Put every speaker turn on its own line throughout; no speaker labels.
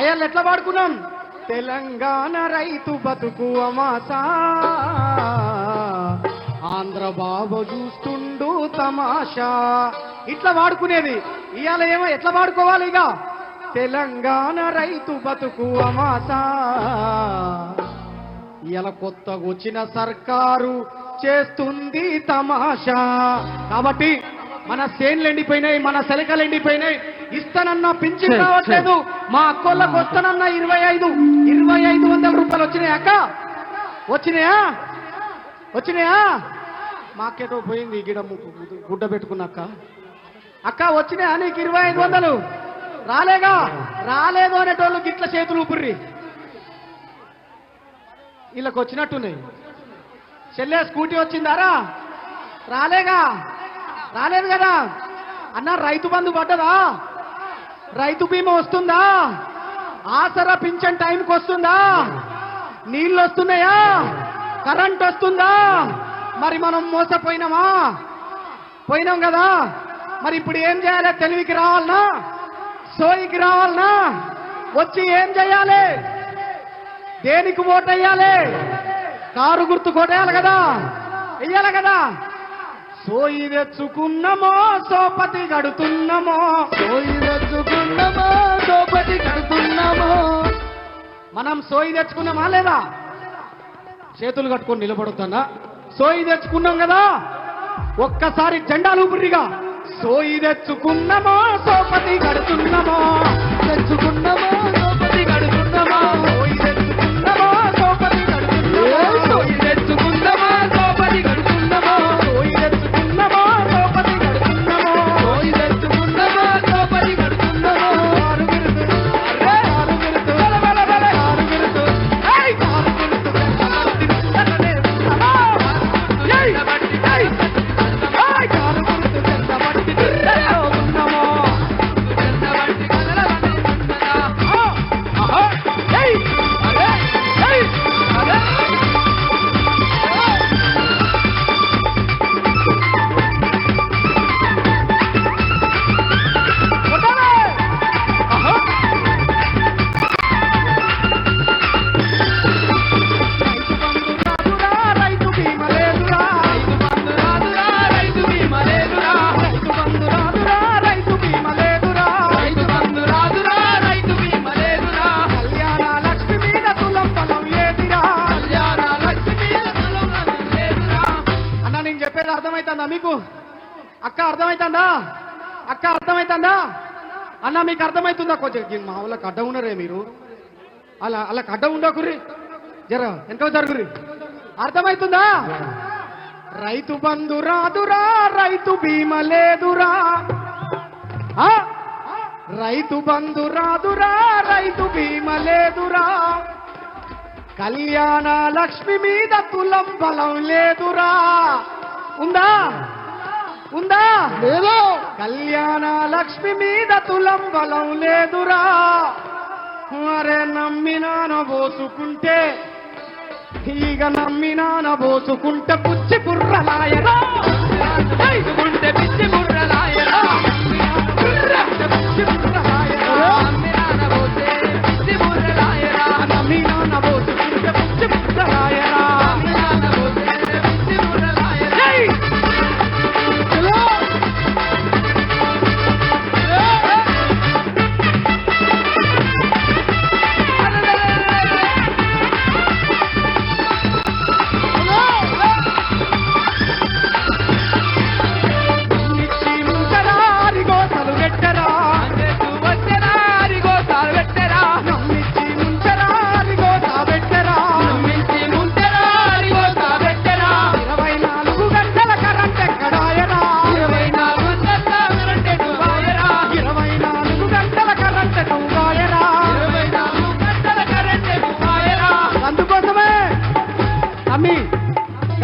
ఎట్లా పాడుకున్నాం తెలంగాణ రైతు బతుకు అమాసా. ఆంధ్ర బాబు చూస్తుండు తమాషా. ఇట్లా వాడుకునేది. ఇవాళ ఏమో ఎట్లా వాడుకోవాలి ఇక తెలంగాణ రైతు బతుకు అమాసా. ఇలా కొత్తగా వచ్చిన సర్కారు చేస్తుంది తమాషా. కాబట్టి మన సేన్లు ఎండిపోయినాయి మన శలికలు ఎండిపోయినాయి. ఇస్తానన్న పింఛన్
ఛే,
రావట్లేదు. మా అక్కోళ్ళకు వస్తానన్న ఇరవై ఐదు ఇరవై ఐదు వందల రూపాయలు వచ్చినాయి అక్క? వచ్చినాయా? వచ్చినాయా? మాకేటో పోయింది గిడ గుడ్డ పెట్టుకున్నాక అక్క. వచ్చినాయా నీకు ఇరవై ఐదు వందలు? రాలేగా? రాలేదు అనేటోళ్ళు గిట్ల చేతులు ఊపిర్రి. వీళ్ళకి వచ్చినట్టున్నాయి చెల్లె స్కూటీ వచ్చిందారా? రాలేగా? రాలేదు కదా? అన్న రైతు బంధు పడ్డదా? రైతు బీమా వస్తుందా? ఆసరా పింఛన్ టైంకి వస్తుందా? నీళ్ళు వస్తున్నాయా? కరెంట్ వస్తుందా? మరి మనం మోసపోయినామా? పోయినాం కదా? మరి ఇప్పుడు ఏం చేయాలి? తెలివికి రావాలనా? సోయికి రావాలనా? వచ్చి ఏం చేయాలి? దేనికి ఓటు వేయాలి కారు గుర్తు కొట్టేయాలి కదా? వెయ్యాలి కదా? సోయి తెచ్చుకున్నమో సోపతి గడుతున్నమో
సోయి తెచ్చుకున్నామా సోపతి కడుతున్నామో.
మనం సోయి తెచ్చుకున్నామా లేదా? చేతులు కట్టుకొని నిలబడుతున్నా సోయి తెచ్చుకున్నాం కదా? ఒక్కసారి జెండాలు ఊపిరిగా సోయి తెచ్చుకున్నామో సోపతి గడుతున్నమో
తెచ్చుకున్నామా
అక్క అర్థమైతుందా? అక్క అర్థమైతుందా? అన్న మీకు అర్థమవుతుందా కొంచెం మా వాళ్ళకి అడ్డ ఉన్నారే మీరు. అలా అలా అడ్డ ఉండకుర్రి జర వెనక జరుగురి అర్థమైతుందా? రైతు బంధు రాదురా రైతు బీమా లేదురా. ఆ? రైతు బంధు రాదురా రైతు బీమా లేదురా. కళ్యాణ లక్ష్మి మీద తులం బలం లేదురా. ఉందా? ఉందా?
లేదు.
కళ్యాణ లక్ష్మి మీద తులం బలం లేదురా. అరే నమ్మినాన పోసుకుంటే ఈగ నమ్మినాన పోసుకుంటే పుచ్చి బుర్రలాయరా.
పిచ్చి బుర్రలాయరా.
పుచ్చి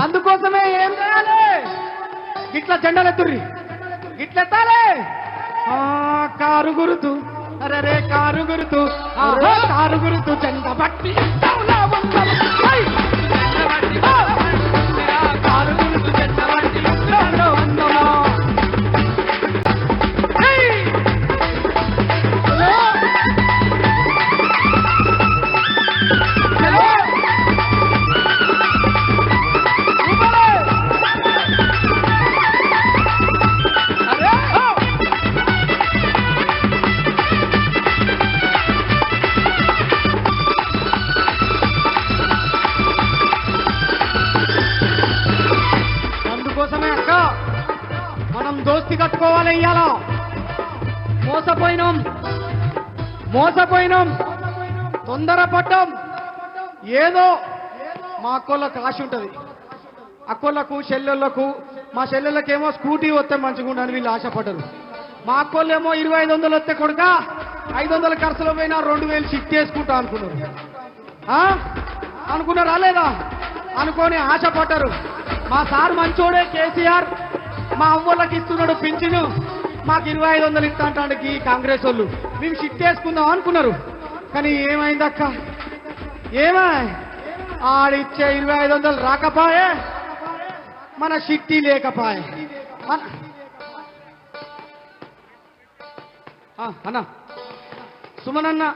అందుకోసమే ఏం చేయాలి? ఇట్లా జెండలెత్తుర్రి ఇట్లెత్తాలి కారు గురుతు. అరే రే కారు గురుతు. కారు గురుతు జెండ బట్టి మోసపోయినాం. మోసపోయినాం. తొందర పట్టం ఏదో మా అక్కోళ్ళకు ఆశ ఉంటుంది. అక్కోళ్ళకు చెల్లెళ్ళకు మా చెల్లెళ్ళకేమో స్కూటీ వస్తే మంచిగా ఉండని వీళ్ళు ఆశపడ్డరు. మా అక్కోళ్ళేమో ఇరవై ఐదు వందలు వస్తే కొడుక ఐదు వందల ఖర్చులో పోయినా రెండు వేలు షిఫ్ట్ చేసుకుంటా అనుకున్నారు. ఆ? అనుకున్నారా లేదా? అనుకొని ఆశపడ్డరు. మా సార్ మంచోడే కేసీఆర్. మా అవ్వలకి ఇస్తున్నాడు పింఛను. మాకు ఇరవై ఐదు వందలు ఇస్తా అంటానికి కాంగ్రెస్ వాళ్ళు. మేము షిఫ్ట్ వేసుకుందాం అనుకున్నారు. కానీ ఏమైందక్క? ఏమా? ఆడిచ్చే ఇరవై ఐదు వందలు రాకపాయే. మన షిట్టి లేకపాయే. ఆ, అన్న. సుమనన్న